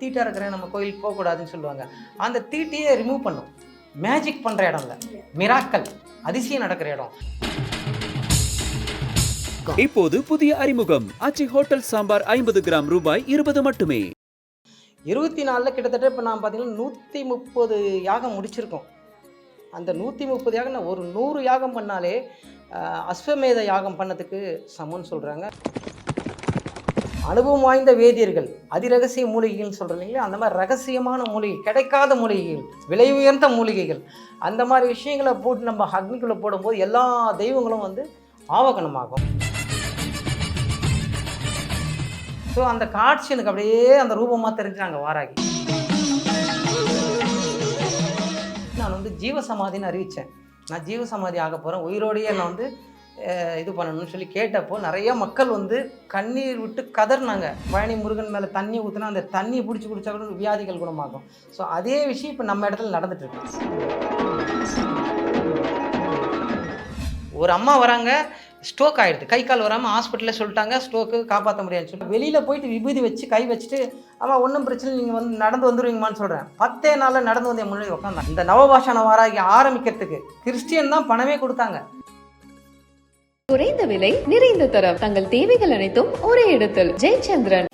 தீட்டாக இருக்கிறேன் நம்ம கோயிலுக்கு போகக்கூடாதுன்னு சொல்லுவாங்க. அந்த தீட்டையே ரிமூவ் பண்ணும். மேஜிக் பண்ணுற இடம் இல்லை மிராக்கல் அதிசயம் நடக்கிற இடம். இப்போது புதிய அறிமுகம். ஆச்சி ஹோட்டல் சாம்பார் ஐம்பது கிராம் ரூபாய் இருபது மட்டுமே. இருபத்தி நாலில் கிட்டத்தட்ட இப்போ நான் பார்த்தீங்கன்னா நூற்றி முப்பது யாகம் முடிச்சிருக்கோம். அந்த நூற்றி முப்பது யாகம் ஒரு நூறு யாகம் பண்ணாலே அஸ்வமேத யாகம் பண்ணதுக்கு சமம்னு சொல்கிறாங்க அனுபவம் வாய்ந்த வேதியர்கள் அதிரகசிய மூலிகைகள்னு சொல்கிறோம் இல்லைங்களா? அந்த மாதிரி ரகசியமான மூலிகை கிடைக்காத மூலிகைகள் விலை உயர்ந்த மூலிகைகள் அந்த மாதிரி விஷயங்களை போட்டு நம்ம அக்னிக்குள்ளே போடும்போது எல்லா தெய்வங்களும் வந்து ஆவகனமாகும் ஸோ அந்த காட்சி எனக்கு அப்படியே அந்த ரூபமாக தெரிஞ்சாங்க வாராகி. நான் வந்து ஜீவசமாதின்னு அறிவித்தேன் நான் ஜீவசமாதி ஆக போகிறேன் உயிரோடையே நான் வந்து இது பண்ணணும்னு சொல்லி கேட்டப்போ நிறைய மக்கள் வந்து கண்ணீர் விட்டு கதறினாங்க பழனி முருகன் மேலே தண்ணி ஊற்றினா அந்த தண்ணி பிடிச்சி குடிச்சா கூட வியாதிகள் குணமாகும். ஸோ அதே விஷயம் இப்போ நம்ம இடத்துல நடந்துட்டு இருக்கு. ஒரு அம்மா வராங்க ஸ்ட்ரோக் ஆகிடுது கை கால் வராமல் ஹாஸ்பிட்டலில் சொல்லிட்டாங்க ஸ்ட்ரோக்கு காப்பாற்ற முடியாதுன்னு சொல்லிட்டு வெளியில் போயிட்டு விபூதி வச்சு கை வச்சுட்டு ஆமாம் ஒன்றும் பிரச்சனை இல்லை, நீங்கள் வந்து நடந்து வந்துடுவீங்கமான்னு சொல்கிறேன் பத்தே நாளில் நடந்து வந்து முன்னாடி உட்காந்தான் இந்த நவபாஷான வாராகி ஆரம்பிக்கிறதுக்கு கிறிஸ்டியன் தான் பணமே கொடுத்தாங்க. குறைந்த விலை நிறைந்த தரம். தங்கள் தேவைகள் அனைத்தும் ஒரே இடத்தில். ஜெயச்சந்திரன்.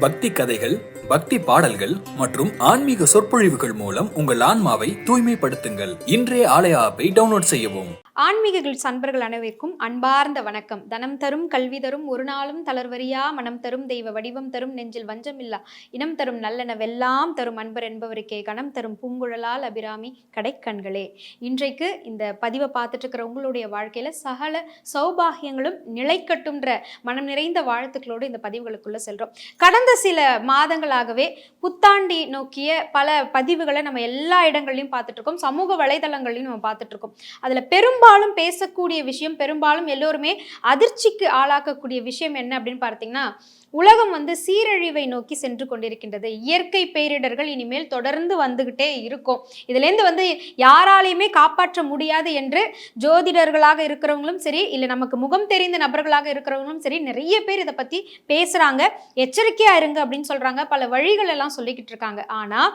பக்தி கதைகள் பக்தி பாடல்கள் மற்றும் ஆன்மீக சொற்பொழிவுகள் மூலம் உங்கள் ஆன்மாவை தூய்மைப்படுத்துங்கள். இன்றைய ஆலய ஆப்பை டவுன்லோட் செய்யவும். ஆன்மீகங்கள் அன்பர்கள் அனைவருக்கும் அன்பார்ந்த வணக்கம். தனம் தரும் கல்வி தரும் ஒரு நாளும் தளர்வரியா மனம் தரும் தெய்வ வடிவம் தரும் நெஞ்சில் வஞ்சமில்லா இனம் தரும் நல்லெனவெல்லாம் தரும் அன்பர் என்பவருக்கே கணம் தரும் பூங்குழலால் அபிராமி கடைக்கண்களே. இன்றைக்கு இந்த பதிவை பார்த்துட்டு இருக்கிற உங்களுடைய வாழ்க்கையில சகல சௌபாகியங்களும் நிலைக்கட்டுன்ற மனம் நிறைந்த வாழ்த்துக்களோடு இந்த பதிவுகளுக்குள்ள செல்றோம். கடந்த சில மாதங்களாகவே புத்தாண்டி நோக்கிய பல பதிவுகளை நம்ம எல்லா இடங்கள்லையும் பார்த்துட்டு இருக்கோம் சமூக வலைதளங்களையும் நம்ம பார்த்துட்டு இருக்கோம் அதுல பெரும்பாலும் பேசக்கூடிய விஷயம் பெரும்பாலும் எல்லோருமே அதிர்ச்சிக்கு ஆளாக்கக்கூடிய விஷயம் என்ன அப்படின்னு பார்த்தீங்கன்னா உலகம் வந்து சீரழிவை நோக்கி சென்று கொண்டிருக்கின்றது. இயற்கை பேரிடர்கள் இனிமேல் தொடர்ந்து வந்துகிட்டே இருக்கும். இதுலேருந்து வந்து யாராலையுமே காப்பாற்ற முடியாது என்று ஜோதிடர்களாக இருக்கிறவங்களும் சரி இல்லை நமக்கு முகம் தெரிந்த நபர்களாக இருக்கிறவங்களும் சரி நிறைய பேர் இதை பற்றி பேசுகிறாங்க எச்சரிக்கையாக இருங்க அப்படின்னு சொல்கிறாங்க பல வழிகள் எல்லாம் சொல்லிக்கிட்டு இருக்காங்க. ஆனால்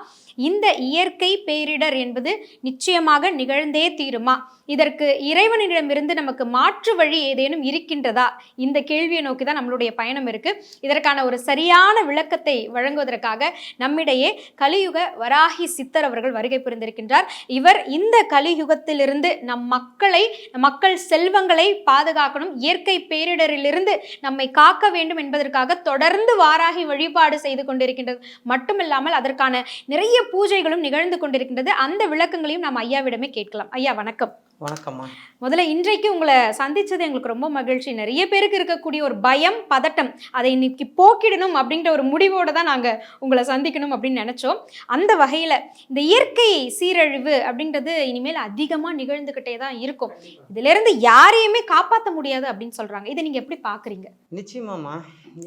இந்த இயற்கை பேரிடர் என்பது நிச்சயமாக நிகழ்ந்தே தீருமா? இதற்கு இறைவனிடமிருந்து நமக்கு மாற்று வழி ஏதேனும் இருக்கின்றதா? இந்த கேள்வியை நோக்கி தான் நம்மளுடைய பயணம் இருக்குது இதற்கான ஒரு சரியான விளக்கத்தை வழங்குவதற்காக நம்மிடையே கலியுக வராகி சித்தர் அவர்கள் வருகை புரிந்திருக்கின்றார். இவர் இந்த கலியுகத்திலிருந்து நம் மக்களை மக்கள் செல்வங்களை பாதுகாக்கணும் இயற்கை பேரிடரிலிருந்து நம்மை காக்க வேண்டும் என்பதற்காக தொடர்ந்து வாராகி வழிபாடு செய்து கொண்டிருக்கின்றது. மட்டுமில்லாமல் அதற்கான நிறைய பூஜைகளும் நிகழ்ந்து கொண்டிருக்கின்றது. அந்த விளக்கங்களையும் நாம் ஐயாவிடமே கேட்கலாம். ஐயா வணக்கம். வணக்கம்மா. முதல்ல இன்றைக்கு உங்களை சந்திச்சது எங்களுக்கு ரொம்ப மகிழ்ச்சி. நிறைய பேருக்கு இருக்கக்கூடிய ஒரு பயம் பதட்டம் அதை இன்னைக்கு போக்கிடணும் அப்படிங்கிற ஒரு முடிவோட தான் நாங்கள் உங்களை சந்திக்கணும் அப்படின்னு நினச்சோம். அந்த வகையில் இந்த இயற்கை சீரழிவு அப்படின்றது இனிமேல் அதிகமாக நிகழ்ந்துக்கிட்டே தான் இருக்கும். இதிலிருந்து யாரையுமே காப்பாற்ற முடியாது அப்படின்னு சொல்கிறாங்க இதை நீங்கள் எப்படி பார்க்குறீங்க நிச்சயமாம்மா.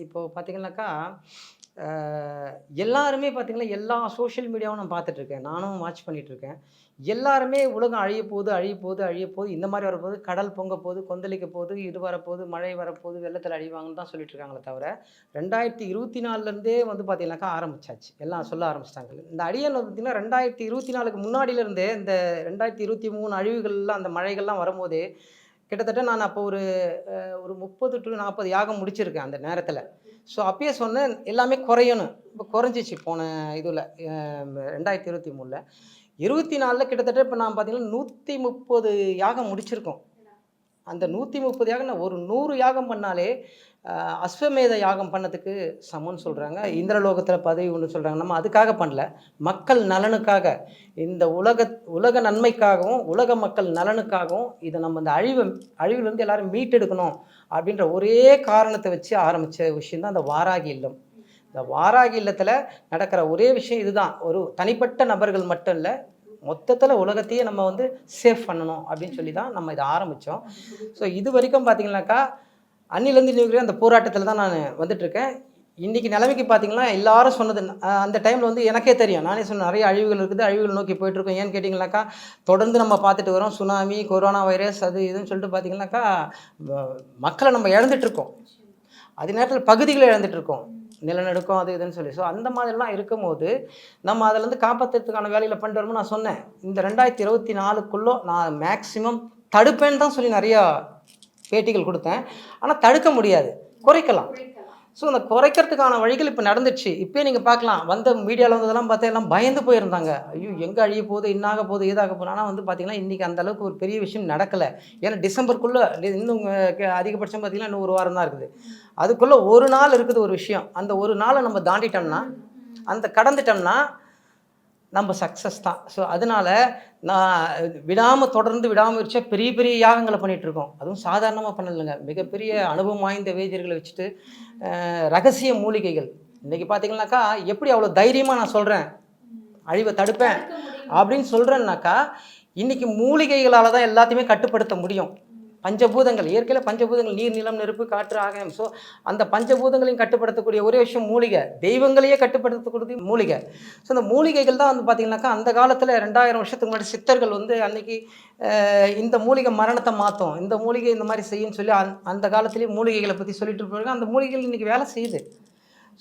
இப்போ பார்த்தீங்கன்னாக்கா எல்லாருமே பார்த்தீங்கன்னா எல்லா சோஷியல் மீடியாவும் நான் பார்த்துட்டு இருக்கேன். நானும் வாட்ச் பண்ணிட்டு இருக்கேன். எல்லாருமே உலகம் அழிய போகுது அழிய போகுது அழிய போகுது. இந்த மாதிரி வரப்போகுது கடல் பொங்க போகுது கொந்தளிக்க போகுது இது வரப்போகுது மழை வரப்போகுது வெள்ளத்தில் அழிவாங்கன்னு தான் சொல்லிட்டு இருக்காங்களே தவிர ரெண்டாயிரத்தி இருபத்தி நாலுலேருந்தே வந்து பார்த்தீங்கன்னாக்கா ஆரம்பிச்சாச்சு. எல்லாம் சொல்ல ஆரம்பிச்சிட்டாங்க. இந்த அழியன் வந்து பார்த்தீங்கன்னா ரெண்டாயிரத்தி இருபத்தி நாலுக்கு முன்னாடியிலேருந்தே இந்த ரெண்டாயிரத்தி இருபத்தி மூணு அழிவுகள்லாம் அந்த மழைகள்லாம் வரும்போது கிட்டத்தட்ட நான் அப்போ ஒரு ஒரு முப்பது டு நாற்பது யாகம் முடிச்சிருக்கேன் அந்த நேரத்தில். ஸோ அப்பயே சொன்னேன் எல்லாமே குறையணும். இப்போ குறைஞ்சிச்சு போன இதில் ரெண்டாயிரத்தி இருபத்தி மூணில். இருபத்தி நாலில் கிட்டத்தட்ட இப்போ நான் பார்த்தீங்கன்னா நூற்றி முப்பது யாகம் முடிச்சிருக்கோம். அந்த நூற்றி முப்பது யாகம் நான் ஒரு நூறு யாகம் பண்ணாலே அஸ்வமேத யாகம் பண்ணதுக்கு சமம்னு சொல்கிறாங்க இந்திரலோகத்தில் பதவி ஒன்று சொல்கிறாங்க நம்ம அதுக்காக பண்ணல. மக்கள் நலனுக்காக. இந்த உலக உலக நன்மைக்காகவும் உலக மக்கள் நலனுக்காகவும் இதை நம்ம இந்த அழிவு அழிவிலேருந்து எல்லாரும் மீட்டெடுக்கணும் அப்படின்ற ஒரே காரணத்தை வச்சு ஆரம்பித்த விஷயந்தான் அந்த வாராகி இல்லம். இந்த வாராகி இல்லத்தில் நடக்கிற ஒரே விஷயம் இதுதான். ஒரு தனிப்பட்ட நபர்கள் மட்டும் இல்லை மொத்தத்தில் உலகத்தையே நம்ம வந்து சேஃப் பண்ணணும் அப்படின்னு சொல்லி தான் நம்ம இதை ஆரம்பித்தோம் ஸோ இது வரைக்கும் பார்த்தீங்கன்னாக்கா அன்னிலேருந்து இன்னைக்கு அந்த போராட்டத்தில் தான் நான் வந்துட்டுருக்கேன். இன்றைக்கி நிலைமைக்கு பார்த்தீங்கன்னா எல்லாரும் சொன்னது அந்த டைமில் வந்து எனக்கே தெரியும். நானே சொன்ன நிறைய அழிவுகள் இருக்குது அழிவுகள் நோக்கி போயிட்டுருக்கோம். ஏன்னு கேட்டிங்கனாக்கா தொடர்ந்து நம்ம பார்த்துட்டு வரோம். சுனாமி கொரோனா வைரஸ் அது இதுன்னு சொல்லிட்டு பார்த்தீங்கன்னாக்கா மக்களை நம்ம இழந்துட்டுருக்கோம். அதே நேரத்தில் பகுதிகளை இழந்துட்டுருக்கோம். நிலநடுக்கம் அது இதுன்னு சொல்லி. ஸோ அந்த மாதிரிலாம் இருக்கும்போது நம்ம அதிலேருந்து காப்பாற்றுறதுக்கான வேலையில் பண்ணிட்டு வரும்போது நான் சொன்னேன் இந்த ரெண்டாயிரத்தி இருபத்தி நாலுக்குள்ளே நான் மேக்ஸிமம் தடுப்பேன்னு தான் சொல்லி நிறையா பேட்டிகள் கொடுத்தேன். ஆனால் தடுக்க முடியாது. குறைக்கலாம். ஸோ அந்த குறைக்கிறதுக்கான வழிகள் இப்போ நடந்துச்சு இப்போ நீங்கள் பார்க்கலாம். வந்த மீடியாவில் வந்ததெல்லாம் பார்த்தா எல்லாம் பயந்து போயிருந்தாங்க. ஐயோ எங்கே அழிய போகுது இன்னாக போகுது ஏதாக போகுது. ஆனால் வந்து பார்த்திங்கன்னா இன்றைக்கி அந்தளவுக்கு ஒரு பெரிய விஷயம் நடக்கலை. ஏன்னா டிசம்பருக்குள்ளே இன்னும் க- அதிகபட்சம் பார்த்தீங்கன்னா இன்னும் ஒரு வாரம் தான் இருக்குது. அதுக்குள்ளே ஒரு நாள் இருக்குது ஒரு விஷயம். அந்த ஒரு நாளை நம்ம தாண்டிட்டோம்னா அந்த கடந்துட்டோம்னா நம்ம சக்ஸஸ் தான். ஸோ அதனால நான் விடாமல் தொடர்ந்து விடாமுயற்சியாக பெரிய பெரிய யாகங்களை பண்ணிட்டு இருக்கோம் அதுவும் சாதாரணமாக பண்ணலைங்க. மிகப்பெரிய அனுபவம் வாய்ந்த வேதியர்களை வச்சுட்டு ரகசிய மூலிகைகள். இன்னைக்கு பார்த்தீங்கன்னாக்கா எப்படி அவ்வளோ தைரியமாக நான் சொல்கிறேன் அழிவை தடுப்பேன். அப்படின்னு சொல்கிறேன்னாக்கா இன்னைக்கு மூலிகைகளால் தான் எல்லாத்தையுமே கட்டுப்படுத்த முடியும். பஞ்சபூதங்கள் இயற்கையில் பஞ்சபூதங்கள் நீர் நிலம் நெருப்பு காற்று ஆகாயம். ஸோ அந்த பஞ்சபூதங்களையும் கட்டுப்படுத்தக்கூடிய ஒரே விஷயம் மூலிகை. தெய்வங்களையே கட்டுப்படுத்தக்கூடிய மூலிகை. ஸோ அந்த மூலிகைகள் தான் வந்து பார்த்திங்கனாக்கா அந்த காலத்தில் ரெண்டாயிரம் வருஷத்துக்கு முன்னாடி சித்தர்கள் வந்து அன்னைக்கு இந்த மூலிகை மரணத்தை மாற்றும் இந்த மூலிகை இந்த மாதிரி செய்யுன்னு சொல்லி அந் அந்த காலத்துலேயே மூலிகைகளை பற்றி சொல்லிட்டு இருப்பாங்க அந்த மூலிகைகள் இன்றைக்கி வேலை செய்யுது.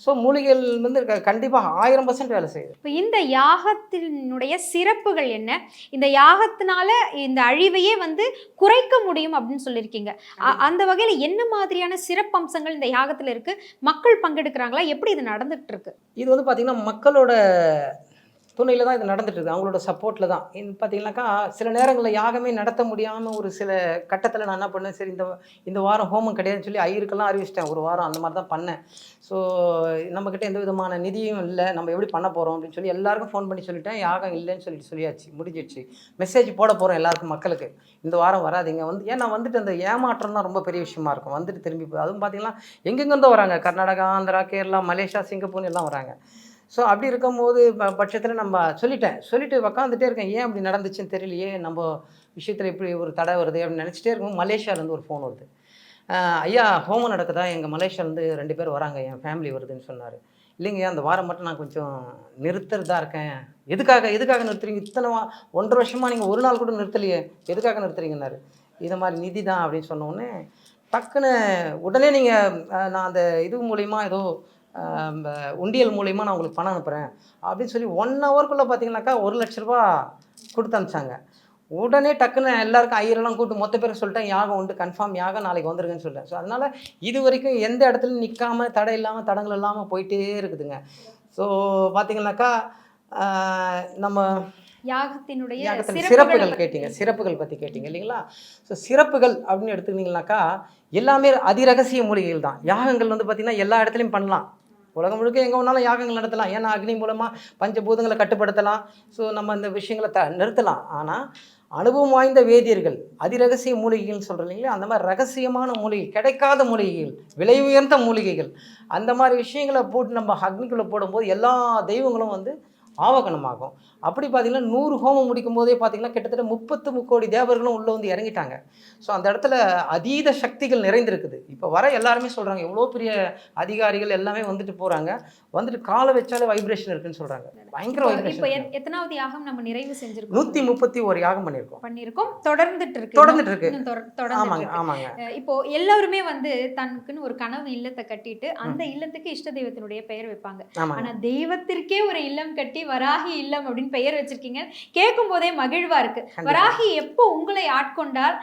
ஸோ மூலிகைகள் வந்து கண்டிப்பாக ஆயிரம் பர்சன்ட் வேலை செய்யுது. இப்போ இந்த யாகத்தினுடைய சிறப்புகள் என்ன? இந்த யாகத்தினால இந்த அழிவையே வந்து குறைக்க முடியும் அப்படின்னு சொல்லியிருக்கீங்க. அந்த வகையில் என்ன மாதிரியான சிறப்பம்சங்கள் இந்த யாகத்தில் இருக்கு? மக்கள் பங்கெடுக்கிறாங்களா? எப்படி இது நடந்துட்டு இருக்கு? இது வந்து பார்த்திங்கன்னா மக்களோட துணையில் தான் இது நடந்துட்டு இருக்கு அவங்களோட சப்போர்ட்டில் தான். இது பார்த்தீங்கன்னாக்கா சில நேரங்களில் யாகமே நடத்த முடியாமல் ஒரு சில கட்டத்தில் நான் என்ன பண்ணேன் சரி இந்த இந்த வாரம் ஹோமம் கிடையாதுன்னு சொல்லி ஐயருக்கெல்லாம் அறிவிச்சிட்டேன். ஒரு வாரம் அந்த மாதிரி தான் பண்ணேன். ஸோ நம்மக்கிட்ட எந்த விதமான நிதியும் இல்லை. நம்ம எப்படி பண்ண போகிறோம் அப்படின்னு சொல்லி எல்லாருக்கும் ஃபோன் பண்ணி சொல்லிட்டேன். யாகம் இல்லைன்னு சொல்லிட்டு சொல்லியாச்சு. முடிஞ்சிடுச்சு. மெசேஜ் போட போகிறோம் எல்லாருக்கும் மக்களுக்கு. இந்த வாரம் வராதீங்க. வந்து ஏன்னா வந்துட்டு அந்த ஏமாற்றம் தான் ரொம்ப பெரிய விஷயமா இருக்கும். வந்துட்டு திரும்பி போய் அதுவும் பார்த்தீங்கன்னா எங்கெங்கேருந்தோ வராங்க. கர்நாடகா ஆந்திரா கேரளா மலேசியா சிங்கப்பூர் எல்லாம் வராங்க. ஸோ அப்படி இருக்கும்போது ப- பட்சத்தில் நம்ம சொல்லிட்டேன். சொல்லிட்டு உக்காந்துட்டே இருக்கேன். ஏன் அப்படி நடந்துச்சுன்னு தெரியலையே. நம்ம விஷயத்தில் இப்படி ஒரு தடை வருது அப்படின்னு நினச்சிட்டே இருக்கும் மலேசியாவிலேருந்து ஒரு ஃபோன் வருது. ஐயா ஹோமம் நடக்குதா? எங்கள் மலேசியாவிலேருந்து ரெண்டு பேர் வராங்க. என் ஃபேமிலி வருதுன்னு சொன்னார். இல்லைங்க அந்த வாரம் மட்டும் நான் கொஞ்சம் நிறுத்துறதா இருக்கேன். எதுக்காக எதுக்காக நிறுத்துறீங்க? இத்தனை வா ஒன்றரை வருஷமாக நீங்கள் ஒரு நாள் கூட நிறுத்தலையே. எதுக்காக நிறுத்துறீங்கன்னாரு? இது மாதிரி நிதி தான் அப்படின்னு சொன்னோடனே டக்குன்னு உடனே நீங்கள் நான் அந்த இது மூலிமா ஏதோ உண்டியல் மூலிமா நான் உங்களுக்கு பணம் அனுப்புகிறேன் அப்படின்னு சொல்லி ஒன் ஹவர்க்குள்ளே பார்த்தீங்கன்னாக்கா ஒரு லட்ச ரூபா கொடுத்து அனுப்பிச்சாங்க. உடனே டக்குன்னு எல்லாருக்கும் ஐயரெல்லாம் கூப்பிட்டு மொத்த பேருக்கு சொல்லிட்டேன். யாகம் உண்டு கன்ஃபார்ம் யாகம் நாளைக்கு வந்துருங்கன்னு சொல்லிட்டேன். ஸோ அதனால் இது வரைக்கும் எந்த இடத்துலையும் நிற்காம தடை இல்லாமல் தடங்கள் இல்லாமல் போயிட்டே இருக்குதுங்க. ஸோ பார்த்தீங்கன்னாக்கா நம்ம யாகத்தினுடைய யாகத்தில் சிறப்புகளை கேட்டீங்க. சிறப்புகள் பற்றி கேட்டீங்க இல்லைங்களா? ஸோ சிறப்புகள் அப்படின்னு எடுத்துக்கிட்டிங்கனாக்கா எல்லாமே அதிரகசிய மூலிகைகள் தான். யாகங்கள் வந்து பார்த்திங்கன்னா எல்லா இடத்துலையும் பண்ணலாம். உலகம் முழுக்க எங்கே வேணாலும் யாகங்கள் நடத்தலாம். ஏன்னா அக்னி மூலமாக பஞ்சபூதங்களை கட்டுப்படுத்தலாம். ஸோ நம்ம இந்த விஷயங்களை த நிறுத்தலாம். ஆனால் அனுபவம் வாய்ந்த வேதியர்கள் அதிரகசிய மூலிகைகள்னு சொல்கிறோம் இல்லைங்களா? அந்த மாதிரி ரகசியமான மூலிகை கிடைக்காத மூலிகைகள் விலை உயர்ந்த மூலிகைகள் அந்த மாதிரி விஷயங்களை போட்டு நம்ம அக்னிக்குள்ளே போடும்போது எல்லா தெய்வங்களும் வந்து ஆவகனமாகும். அப்படி பார்த்தீங்கன்னா நூறு ஹோமம் முடிக்கும் போதே பார்த்தீங்கன்னா கிட்டத்தட்ட முப்பத்து முக்கோடி தேவர்களும் உள்ளே வந்து இறங்கிட்டாங்க. ஸோ அந்த இடத்துல அதீத சக்திகள் நிறைந்திருக்குது. இப்போ வர எல்லாருமே சொல்கிறாங்க எவ்வளோ பெரிய அதிகாரிகள் எல்லாமே வந்துட்டு போகிறாங்க வந்துட்டு காலை வச்சாலே வைப்ரேஷன் இருக்குன்னு சொல்கிறாங்க பயங்கர வைப்ரேஷன் எத்- எத்தனாவது யாகம் நம்ம நிறைவு செஞ்சிருக்கோம்? நூற்றி முப்பத்தி ஒரு யாகம் பண்ணியிருக்கோம். பண்ணியிருக்கோம். தொடர்ந்துட்டு இருக்கு. தொடர்ந்துட்டு இருக்கு. ஆமாங்க. ஆமாங்க இப்போ எல்லாருமே வந்து தனக்குன்னு ஒரு கனவு இல்லத்தை கட்டிட்டு அந்த இல்லத்துக்கு இஷ்ட தெய்வத்தினுடைய பெயர் வைப்பாங்க. ஆமாங்க. ஆனா தெய்வத்திற்கே ஒரு இல்லம் கட்டி வராகி இல்லம் அப்படின்னு பெயர் வச்சிருக்கீங்க. கேட்கும் போதே மகிழ்வா இருக்கு. கண்டிப்பா. வராகி எப்போ உங்களை ஆட்கொண்டால்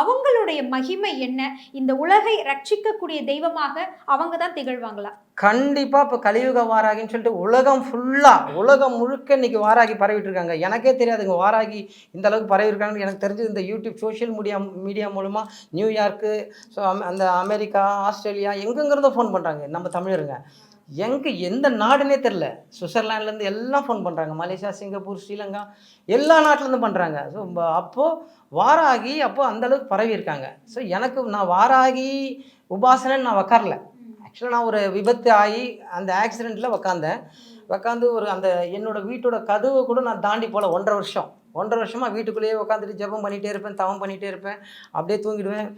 அவங்களுடைய மகிமை என்ன? இந்த உலகை ரட்சிக்கக்கூடிய தெய்வமாக அவங்க தான் திகழ்வாங்களா? கண்டிப்பாக இப்போ கலியுக வாராகின்னு சொல்லிட்டு உலகம் ஃபுல்லாக உலகம் முழுக்க இன்னைக்கு வாராகி பரவிட்டு இருக்காங்க எனக்கே தெரியாதுங்க வாராகி இந்த அளவுக்கு பரவி இருக்காங்கன்னு எனக்கு தெரிஞ்சது இந்த யூடியூப் சோஷியல் மீடியா மீடியா மூலமாக நியூயார்க்கு அந்த அமெரிக்கா ஆஸ்திரேலியா எங்கெங்கிருந்தோ ஃபோன் பண்ணுறாங்க நம்ம தமிழருங்க. எங்கே எந்த நாடுனே தெரில சுவிட்சர்லாண்ட்லேருந்து எல்லாம் ஃபோன் பண்ணுறாங்க மலேசியா சிங்கப்பூர் ஸ்ரீலங்கா எல்லா நாட்டிலேருந்து பண்ணுறாங்க ஸோ அப்போது வாராகி அப்போ அந்த அளவுக்கு பரவி இருக்காங்க. ஸோ எனக்கு நான் வாராகி உபாசனன்னு நான் உக்காரல. ஆக்சுவலாக நான் ஒரு விபத்து ஆகி அந்த ஆக்சிடெண்ட்டில் உக்காந்தேன். உக்காந்து ஒரு அந்த என்னோட வீட்டோட கதவை கூட நான் தாண்டி போகல ஒன்றரை வருஷம். ஒன்றரை வருஷமாக வீட்டுக்குள்ளேயே உட்காந்துட்டு ஜெபம் பண்ணிகிட்டே இருப்பேன் தவம் பண்ணிகிட்டே இருப்பேன். அப்படியே தூங்கிடுவேன்.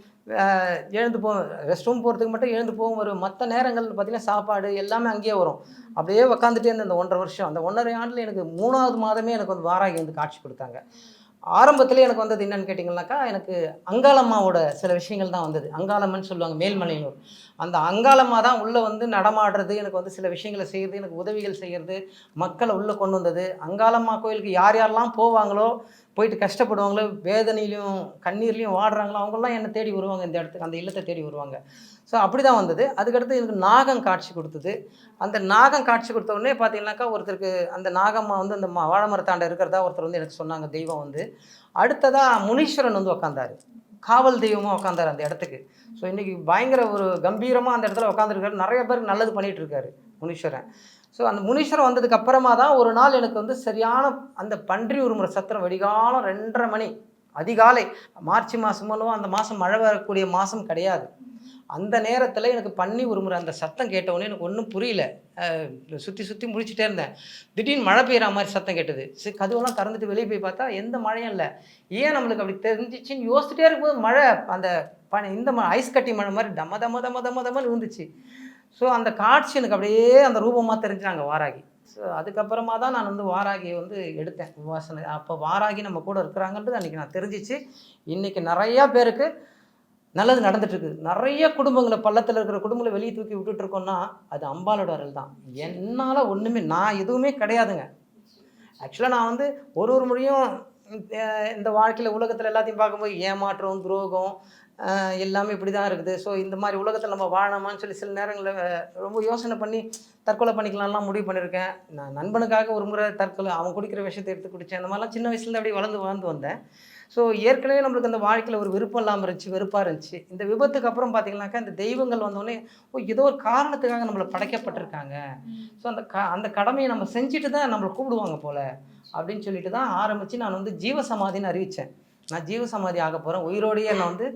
எழுந்து போவேன் ரெஸ்ட் ரூம் போகிறதுக்கு மட்டும் எழுந்து போகும் வரும் மற்ற நேரங்கள் பார்த்திங்கன்னா சாப்பாடு எல்லாமே அங்கேயே வரும். அப்படியே உக்காந்துட்டே இருந்த அந்த ஒன்றரை வருஷம். அந்த ஒன்றரை ஆண்டில் எனக்கு மூணாவது மாதமே எனக்கு வந்து வாராகி வந்து காட்சி கொடுத்தாங்க. ஆரம்பத்தில் எனக்கு வந்தது என்னன்னு கேட்டிங்கனாக்கா எனக்கு அங்காளம்மாவோட சில விஷயங்கள் தான் வந்தது. அங்காளம்மன்னு சொல்லுவாங்க மேல்மலையனூர். அந்த அங்காளமாக தான் உள்ளே வந்து நடமாடுறது எனக்கு வந்து சில விஷயங்களை செய்கிறது எனக்கு உதவிகள் செய்கிறது மக்களை உள்ளே கொண்டு வந்தது. அங்காளம்மா கோயிலுக்கு யார் யாரெல்லாம் போவாங்களோ போயிட்டு கஷ்டப்படுவாங்களோ வேதனையிலையும் கண்ணீர்லையும் வாடுறாங்களோ அவங்களாம் என்னை தேடி வருவாங்க இந்த இடத்துக்கு அந்த இல்லத்தை தேடி வருவாங்க. ஸோ அப்படி தான் வந்தது. அதுக்கடுத்து எனக்கு நாகம் காட்சி கொடுத்தது. அந்த நாகம் காட்சி கொடுத்த உடனே பார்த்தீங்கன்னாக்கா ஒருத்தருக்கு அந்த நாகம்மா வந்து அந்த ம- வாழை மரத்தாண்ட இருக்கிறதா ஒருத்தர் வந்து எனக்கு சொன்னாங்க தெய்வம் வந்து. அடுத்ததாக முனீஸ்வரன் வந்து உக்காந்தார். காவல் தெய்வமாக உட்காந்தார் அந்த இடத்துக்கு. ஸோ இன்றைக்கி பயங்கர ஒரு கம்பீரமாக அந்த இடத்துல உட்காந்துருக்காரு நிறைய பேருக்கு நல்லது பண்ணிகிட்டு இருக்காரு முனீஸ்வரன். ஸோ அந்த முனீஸ்வரன் வந்ததுக்கு அப்புறமா தான் ஒரு நாள் எனக்கு வந்து சரியான அந்த பன்றி உருமுறை சத்திரம் வெடிகாலம் ரெண்டரை மணி அதிகாலை. மார்ச் மாதம் அந்த மாதம் மழை வரக்கூடிய மாதம் கிடையாது. அந்த நேரத்தில் எனக்கு பண்ணி உருமுறை அந்த சத்தம் கேட்டவுடனே எனக்கு ஒன்றும் புரியல. சுற்றி சுற்றி முடிச்சுட்டே இருந்தேன். திடீர்னு மழை பெய்கிற மாதிரி சத்தம் கேட்டது. சரி கதவெல்லாம் திறந்துட்டு வெளியே போய் பார்த்தா எந்த மழையும் இல்லை. ஏன் நம்மளுக்கு அப்படி தெரிஞ்சிச்சின்னு யோசிச்சுட்டே இருக்கும்போது மழை அந்த பனி இந்த ம ஐஸ் கட்டி மழை மாதிரி தம தம தம தம தமன்னு இருந்துச்சு ஸோ அந்த காட்சி எனக்கு அப்படியே அந்த ரூபமாக தெரிஞ்சாங்க வாராகி. ஸோ அதுக்கப்புறமா தான் நான் வந்து வாராகியை வந்து எடுத்தேன். வாசனை அப்போ வாராகி நம்ம கூட இருக்கிறாங்கன்றது அன்றைக்கி நான் தெரிஞ்சிச்சு. இன்றைக்கி நிறையா பேருக்கு நல்லது நடந்துகிட்டுருக்குது நிறைய குடும்பங்களை பள்ளத்தில் இருக்கிற குடும்பங்களை வெளியே தூக்கி விட்டுட்டு இருக்கோம்னா அது அம்பாலோட அருள் தான் என்னால் ஒன்றுமே நான் எதுவுமே கிடையாதுங்க. ஆக்சுவலாக நான் வந்து ஒரு ஒரு முறையும் இந்த வாழ்க்கையில் உலகத்தில் எல்லாத்தையும் பார்க்கும்போது ஏமாற்றம் துரோகம் எல்லாமே இப்படி தான் இருக்குது. ஸோ இந்த மாதிரி உலகத்தில் நம்ம வாழணுமான்னு சொல்லி சில நேரங்களில் ரொம்ப யோசனை பண்ணி தற்கொலை பண்ணிக்கலாம்லாம் முடிவு பண்ணியிருக்கேன் நான் நண்பனுக்காக ஒரு முறை தற்கொலை அவன் குடிக்கிற விஷயத்தை எடுத்து குடித்தேன் அந்த மாதிரிலாம் சின்ன வயசுலேருந்து அப்படியே வளர்ந்து வாழ்ந்து வந்தேன். ஸோ ஏற்கனவே நம்மளுக்கு அந்த வாழ்க்கையில் ஒரு விருப்பம் இல்லாமல் இருந்துச்சு வெறுப்பாக இருந்துச்சு. இந்த விபத்துக்கு அப்புறம் பார்த்தீங்கன்னாக்கா இந்த தெய்வங்கள் வந்தோடனே ஓ ஏதோ ஒரு காரணத்துக்காக நம்மளை படைக்கப்பட்டிருக்காங்க. ஸோ அந்த க அந்த கடமையை நம்ம செஞ்சுட்டு தான் நம்மளை கூப்பிடுவாங்க போல் அப்படின்னு சொல்லிட்டு தான் ஆரம்பித்து நான் வந்து ஜீவசமாதின்னு அறிவித்தேன் நான் ஜீவசமாதி ஆக போகிறேன் உயிரோடையே நான் வந்து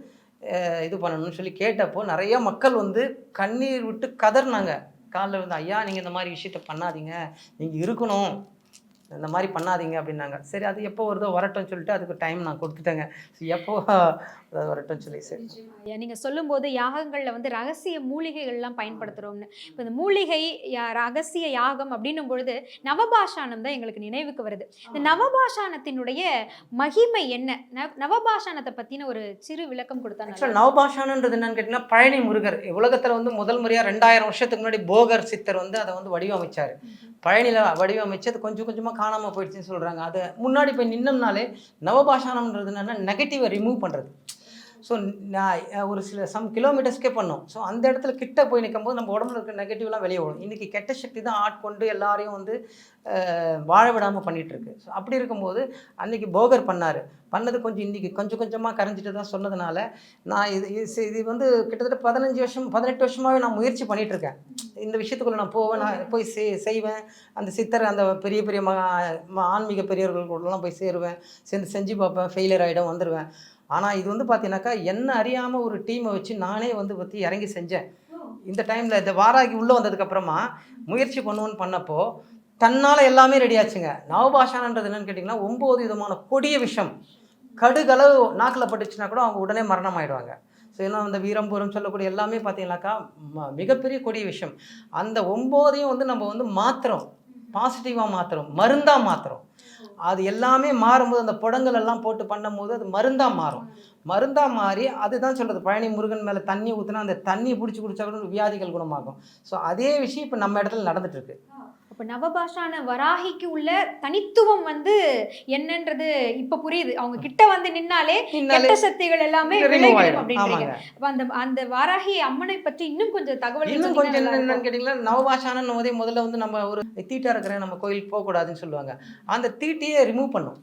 இது பண்ணணும்னு சொல்லி கேட்டப்போ நிறைய மக்கள் வந்து கண்ணீர் விட்டு கதறினாங்க காலில் வந்து ஐயா நீங்கள் இந்த மாதிரி விஷயத்த பண்ணாதீங்க. நீங்கள் இருக்கணும். இந்த மாதிரி பண்ணாதீங்க அப்படின்னாங்க. சரி அது எப்போ வருதோ வரட்டும்னு சொல்லிட்டு அதுக்கு டைம் நான் கொடுத்துட்டேங்க. எப்போ வரட்டும்னு சொல்லி சரி. ஐயா, நீங்க சொல்லும்போது யாகங்கள்ல வந்து ரகசிய மூலிகைகள்லாம் பயன்படுத்துறோம்னு. இப்போ இந்த மூலிகை யா- ரகசிய யாகம் அப்படின்னும் பொழுது நவபாஷானம் தான் எங்களுக்கு நினைவுக்கு வருது. இந்த நவபாஷானத்தினுடைய மகிமை என்ன? நவ- நவபாஷானத்தை பத்தின ஒரு சிறு விளக்கம் கொடுத்தா நல்லா ஆக்சுவலாக நவபாஷானன்றது என்னன்னு கேட்டிங்கன்னா பழனி முருகர். உலகத்தில் வந்து முதல் முறையாக ரெண்டாயிரம் வருஷத்துக்கு முன்னாடி போகர் சித்தர் வந்து அதை வந்து வடிவமைச்சார். பழனியில் வடிவமைச்சு அது கொஞ்சம் கொஞ்சமாக காணாமல் போயிடுச்சுன்னு சொல்கிறாங்க அதை முன்னாடி போய் நின்னோம்னாலே நவபாஷானம்ன்றது என்னென்னா நெகட்டிவை ரிமூவ் பண்ணுறது ஸோ நான் ஒரு சில சம் கிலோமீட்டர்ஸ்க்கே பண்ணோம். ஸோ அந்த இடத்துல கிட்ட போய் நிற்கும்போது நம்ம உடம்புல இருக்க நெகட்டிவ்லாம் வெளியே வரும் இன்றைக்கி கெட்ட சக்தி தான் ஆட்கொண்டு எல்லாரையும் வந்து வாழ விடாமல் பண்ணிகிட்ருக்கு ஸோ அப்படி இருக்கும்போது அன்றைக்கி போகர் பண்ணார். பண்ணது கொஞ்சம் இன்றைக்கி கொஞ்சம் கொஞ்சமாக கரைஞ்சிட்டு தான் சொன்னதுனால நான் இது இது செ- இது வந்து கிட்டத்தட்ட பதினஞ்சு வருஷம் பதினெட்டு வருஷமாகவே நான் முயற்சி பண்ணிகிட்ருக்கேன் இருக்கேன் இந்த விஷயத்துக்குள்ளே நான் போவேன் நான் போய் செய் செய்வேன். அந்த சித்தர் அந்த பெரிய பெரிய ம ம- ஆன்மீக பெரியவர்கள் கூடலாம் போய் சேருவேன். சேர்ந்து செஞ்சு பார்ப்பேன். ஃபெயிலியர் ஆகிடும் வந்துடுவேன் ஆனால் இது வந்து பார்த்தீங்கன்னாக்கா என்ன அறியாமல் ஒரு டீமை வச்சு நானே வந்து பற்றி இறங்கி செஞ்சேன். இந்த டைமில் இந்த வாராகி உள்ளே வந்ததுக்கப்புறமா முயற்சி பண்ணுவோன்னு பண்ணப்போ தன்னால் எல்லாமே ரெடி ஆச்சுங்க. நவபாஷானன்றது என்னன்னு கேட்டிங்கன்னா ஒம்பது விதமான கொடிய விஷம். கடுகளவு நாக்கில் பட்டுச்சுன்னா கூட அவங்க உடனே மரணம் ஆகிடுவாங்க ஸோ ஏன்னா அந்த வீரம்பூரம் சொல்லக்கூடிய எல்லாமே பார்த்தீங்கன்னாக்கா ம- மிகப்பெரிய கொடிய விஷயம் அந்த ஒம்போதையும் வந்து நம்ம வந்து மாத்திரம் பாசிட்டிவாக மாத்திரம் மருந்தாக மாத்திரம் அது எல்லாமே மாறும்போது அந்த புடங்கள் எல்லாம் போட்டு பண்ணும்போது அது மருந்தாக மாறும். மருந்தாக மாறி அதுதான் சொல்கிறது பழனி முருகன் மேலே தண்ணி ஊற்றினா அந்த தண்ணி பிடிச்சி குடிச்சா கூட வியாதிகள் குணமாகும். ஸோ அதே விஷயம் இப்போ நம்ம இடத்துல நடந்துட்டு அப்ப நவபாஷான வராகிக்கு உள்ள தனித்துவம் வந்து என்னன்றது இப்ப புரியுது. அவங்க கிட்ட வந்து நின்னாலே கெட்ட சக்திகள் எல்லாமே. அப்படின்றீங்க. அப்ப அந்த அந்த வாராகி அம்மனை பற்றி இன்னும் கொஞ்சம் தகவல் இன்னும் கொஞ்சம் என்ன- என்னன்னு கேட்டிங்கன்னா நவபாஷானன் போதே முதல்ல வந்து நம்ம ஒரு தீட்டா இருக்கிற நம்ம கோயிலுக்கு போகக்கூடாதுன்னு சொல்லுவாங்க. அந்த தீட்டையே ரிமூவ் பண்ணும்.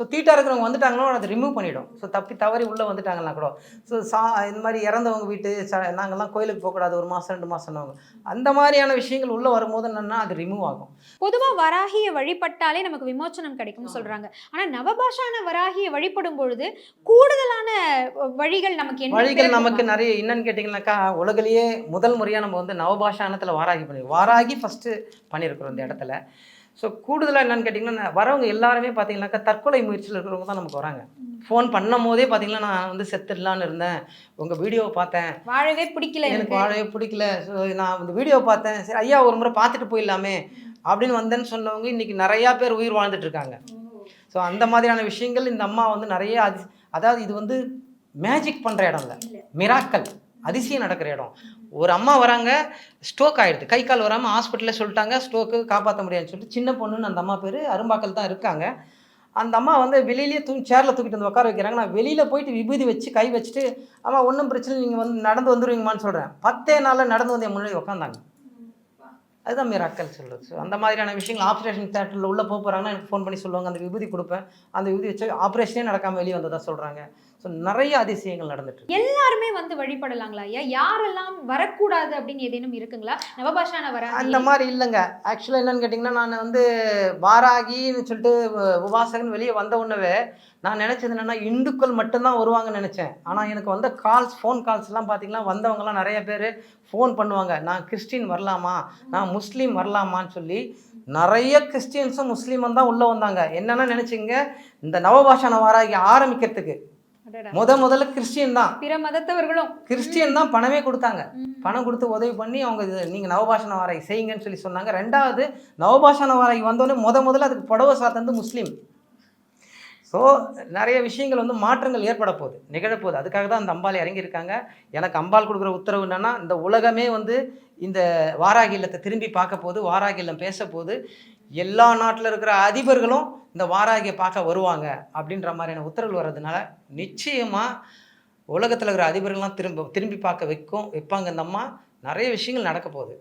ஸோ தீட்டா இருக்கிறவங்க வந்துட்டாங்களோ அதை ரிமூவ் பண்ணிடும். ஸோ தப்பி தவறி உள்ளே வந்துட்டாங்கன்னா கூட. ஸோ சா இந்த மாதிரி இறந்தவங்க வீட்டு ச நாங்கள்லாம் கோயிலுக்கு போகக்கூடாது ஒரு மாதம் ரெண்டு மாதம்னவங்க அந்த மாதிரியான விஷயங்கள் உள்ளே வரும்போது என்னென்னா அது ரிமூவ் ஆகும். பொதுவா வராகியை வழிபட்டாலே நமக்கு விமோச்சனம் கிடைக்கும்னு சொல்றாங்க. ஆனா நவபாஷான வராகியை வழிபடும் பொழுது கூடுதலான வழிகள் நமக்கு என்ன வழிகள்? நமக்கு நிறைய என்னன்னு கேட்டிங்கனாக்கா உலகிலேயே முதல் முறையாக நம்ம வந்து நவபாஷானத்தில் வாராகி பண்ணி வாராகி ஃபஸ்ட்டு பண்ணியிருக்கிறோம் இந்த இடத்துல. ஸோ கூடுதலாக என்னன்னு கேட்டிங்கன்னா வரவங்க எல்லாருமே பார்த்தீங்கன்னாக்கா தற்கொலை முயற்சியில் இருக்கிறவங்க தான் நமக்கு வராங்க. ஃபோன் பண்ணும் போதே பார்த்தீங்கன்னா நான் வந்து செத்துடலான்னு இருந்தேன். உங்கள் வீடியோவை பார்த்தேன். வாழவே பிடிக்கல எனக்கு வாழவே பிடிக்கல. ஸோ நான் இந்த வீடியோ பார்த்தேன். சரி ஐயா ஒரு முறை பார்த்துட்டு போயிடலாமே அப்படின்னு வந்தேன்னு சொன்னவங்க இன்றைக்கி நிறையா பேர் உயிர் வாழ்ந்துட்டு இருக்காங்க. ஸோ அந்த மாதிரியான விஷயங்கள் இந்த அம்மா வந்து நிறைய அது அதாவது இது வந்து மேஜிக் பண்ணுற இடம் இல்லை. மிராக்கல் அதிசயம் நடக்கிற இடம். ஒரு அம்மா வராங்க ஸ்ட்ரோக் ஆகிடுது கை கால் வராமல் ஹாஸ்பிட்டலில் சொல்லிட்டாங்க ஸ்ட்ரோக்கு காப்பாற்ற முடியாதுன்னு சொல்லிட்டு சின்ன பொண்ணுன்னு அந்த அம்மா பேர் அரும்பாக்கல் தான் இருக்காங்க. அந்த அம்மா வந்து வெளியிலேயே தூக்கி சேரில் தூக்கிட்டு வந்து உட்கார வைக்கிறாங்க. நான் வெளியில் போயிட்டு விபூதி வச்சு கை வச்சுட்டு அம்மா ஒன்றும் பிரச்சனை இல்லை, நீங்கள் வந்து நடந்து வந்துடுவீங்கம்மான்னு சொல்கிறேன் பத்தே நாளில் நடந்து வந்து என் முன்னாடி உட்காந்தாங்க. அதுதான் மிராக்கல் சொல்கிறது ஸோ அந்த மாதிரியான விஷயங்கள் ஆப்ரேஷன் தேட்டரில் உள்ளே போக போகிறாங்கன்னா எனக்கு ஃபோன் பண்ணி சொல்லுவாங்க அந்த விபூதி கொடுப்பேன். அந்த விபூதி வச்சு ஆப்ரேஷனே நடக்காமல் வெளியே வந்ததா சொல்கிறாங்க ஸோ நிறைய அதிசயங்கள் நடந்துட்டு. எல்லாருமே வந்து வழிபடலாங்களா ஐயா? யாரெல்லாம் வரக்கூடாது அப்படின்னு ஏதேனும் இருக்குங்களா? நவபாஷான வர அந்த மாதிரி இல்லைங்க. ஆக்சுவலாக என்னன்னு கேட்டிங்கன்னா நான் வந்து வாராகின்னு சொல்லிட்டு உபாசகன் வெளியே வந்த உடனே நான் நினச்சது என்னென்னா இந்துக்கள் மட்டும்தான் வருவாங்கன்னு நினச்சேன். ஆனால் எனக்கு வந்த கால்ஸ் ஃபோன் கால்ஸ்லாம் பார்த்தீங்கன்னா வந்தவங்கலாம் நிறைய பேர் ஃபோன் பண்ணுவாங்க. நான் கிறிஸ்டின் வரலாமா? நான் முஸ்லீம் வரலாமான்னு சொல்லி நிறைய கிறிஸ்டியன்ஸும் முஸ்லீமும் தான் உள்ளே வந்தாங்க. என்னென்ன நினச்சிங்க இந்த நவபாஷான வாராகி ஆரம்பிக்கிறதுக்கு முத முதல்ல கிறிஸ்டியன் தான். பிற மதத்தவர்களும். கிறிஸ்டியன் தான் பணமே கொடுத்தாங்க. பணம் கொடுத்து உதவி பண்ணி அவங்க இது நீங்கள் நவபாஷண வாராகி செய்யுங்கன்னு சொல்லி சொன்னாங்க. ரெண்டாவது நவபாஷண வாராகி வந்தோடனே முத முதல்ல அதுக்கு புடவை சாத்தந்து முஸ்லீம். ஸோ நிறைய விஷயங்கள் வந்து மாற்றங்கள் ஏற்பட போகுது நிகழப்போகுது அதுக்காக தான் அந்த அம்பாள் இறங்கியிருக்காங்க. எனக்கு அம்பாள் கொடுக்குற உத்தரவு என்னன்னா இந்த உலகமே வந்து இந்த வாராகி இல்லத்தை திரும்பி பார்க்க போது வாராகி இல்லம் பேச போது எல்லா நாட்டில் இருக்கிற அதிபர்களும் இந்த வாராகியை பார்க்க வருவாங்க அப்படின்ற மாதிரியான உத்தரவுகள் வர்றதுனால நிச்சயமாக உலகத்தில் இருக்கிற அதிபர்கள்லாம் திரும்ப திரும்பி பார்க்க வைக்கும் வைப்பாங்க இந்த அம்மா. நிறைய விஷயங்கள் நடக்க போகுது.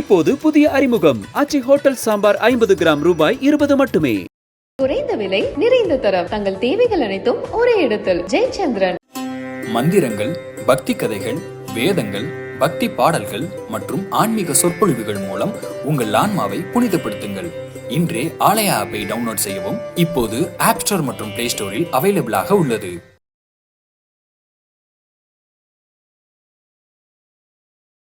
இப்போது புதிய அறிமுகம். ஆச்சி ஹோட்டல் சாம்பார் ஐம்பது கிராம் ரூபாய் இருபது மட்டுமே. குறைந்த விலை நிறைந்த தரம். தங்கள் தேவைகள் அனைத்தும் ஒரே இடத்தில். ஜெயச்சந்திரன். மந்திரங்கள் பக்தி கதைகள் வேதங்கள் பக்தி பாடல்கள் மற்றும் ஆன்மீக சொற்பொழிவுகள் மூலம் உங்கள் ஆன்மாவை புனிதப்படுத்துங்கள். இன்றே ஆலயா ஆப்பை டவுன்லோட் செய்யவும் இப்போது ஆப் ஸ்டோர் மற்றும் பிளே ஸ்டோரில் அவைலபிளாக உள்ளது.